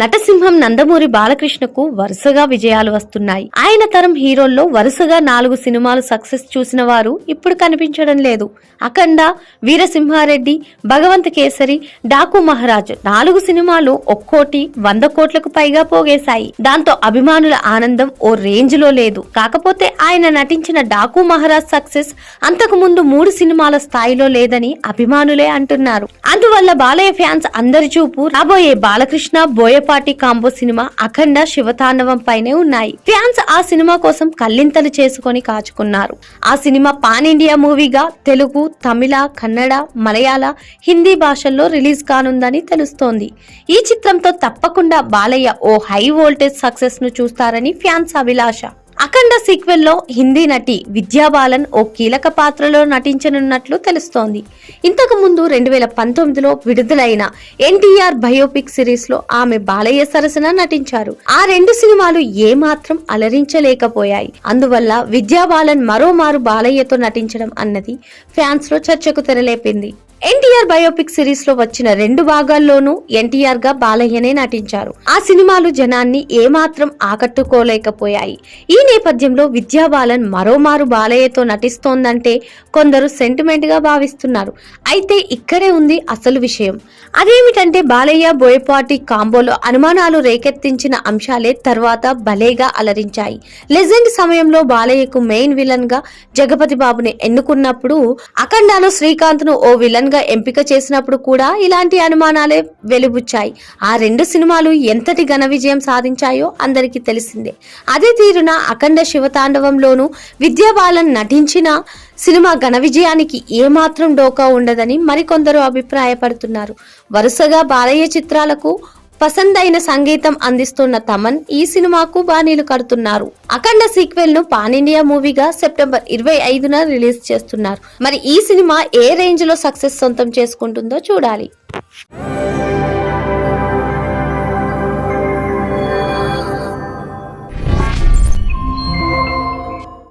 నటసింహం నందమూరి బాలకృష్ణకు వరుసగా విజయాలు వస్తున్నాయి. ఆయన తరం హీరోల్లో వరుసగా నాలుగు సినిమాలు సక్సెస్ చూసిన వారు ఇప్పుడు కనిపించడం లేదు. అఖండ వీరసింహారెడ్డి భగవంత్ కేసరి డాకు మహారాజ్ నాలుగు సినిమాలు ఒక్కోటి వంద కోట్లకు పైగా పోగేశాయి. దాంతో అభిమానుల ఆనందం ఓ రేంజ్లో లేదు. కాకపోతే ఆయన నటించిన డాకు మహారాజ్ సక్సెస్ అంతకు ముందు మూడు సినిమాల స్థాయిలో లేదని అభిమానులే అంటున్నారు. అందువల్ల బాలయ్య ఫ్యాన్స్ అందరి చూపు రాబోయే బాలకృష్ణ బోయ బోయపాటి కాంబో సినిమా అఖండ శివతాండవం పైనే ఉన్నాయి. ఫ్యాన్స్ ఆ సినిమా కోసం కల్లింతలు చేసుకొని కాచుకున్నారు. ఆ సినిమా పాన్ ఇండియా మూవీగా తెలుగు తమిళ కన్నడ మలయాళ హిందీ భాషల్లో రిలీజ్ కానుందని తెలుస్తోంది. ఈ చిత్రంతో తప్పకుండా బాలయ్య ఓ హై వోల్టేజ్ సక్సెస్ను చూస్తారని ఫ్యాన్స్ అభిలాష. అఖండ సీక్వెల్లో హిందీ నటి విద్యా బాలన్ ఓ కీలక పాత్రలో నటించనున్నట్లు తెలుస్తోంది. ఇంతకు ముందు రెండు వేల పంతొమ్మిదిలో విడుదలైన ఎన్టీఆర్ బయోపిక్ సిరీస్లో ఆమె బాలయ్య సరసన నటించారు. ఆ రెండు సినిమాలు ఏమాత్రం అలరించలేకపోయాయి. అందువల్ల విద్యా బాలన్ మరోమారు బాలయ్యతో నటించడం అన్నది ఫ్యాన్స్లో చర్చకు తెరలేపింది. ఎన్టీఆర్ బయోపిక్ సిరీస్లో వచ్చిన రెండు భాగాల్లోనూ ఎన్టీఆర్గా బాలయ్యనే నటించారు. ఆ సినిమాలు జనాన్ని ఏమాత్రం ఆకట్టుకోలేకపోయాయి. ఈ నేపథ్యంలో విద్యా బాలన్ మరోమారు బాలయ్యతో నటిస్తోందంటే కొందరు సెంటిమెంట్గా భావిస్తున్నారు. అయితే ఇక్కడే ఉంది అసలు విషయం. అదేమిటంటే బాలయ్య బోయపాటి కాంబోలో అనుమానాలు రేకెత్తించిన అంశాలే తర్వాత భలేగా అలరించాయి. లెజెండ్ సమయంలో బాలయ్యకు మెయిన్ విలన్గా జగపతి బాబుని ఎన్నుకున్నప్పుడు అఖండాలో శ్రీకాంత్ను ఓ విలన్ గా ఎంపిక చేసినప్పుడు కూడా ఇలాంటి అనుమానాలే వెలుబుచ్చాయి ఆ రెండు సినిమాలు ఎంతటి ఘన విజయం సాధించాయో అందరికీ తెలిసిందే. అదే తీరున అఖండ శివతాండవంలోనూ విద్యాబాలన్ నటించిన సినిమా ఘన విజయానికి ఏమాత్రం డోకా ఉండదని మరికొందరు అభిప్రాయపడుతున్నారు. వరుసగా బాలయ్య చిత్రాలకు పసందైన సంగీతం అందిస్తున్న తమన్ ఈ సినిమాకు బాణీలు కడుతున్నారు. అఖండ సీక్వెల్ను పాన్ ఇండియా మూవీగా సెప్టెంబర్ ఇరవై ఐదున రిలీజ్ చేస్తున్నారు. మరి ఈ సినిమా ఏ రేంజ్లో సక్సెస్ సొంతం చేసుకుంటుందో చూడాలి.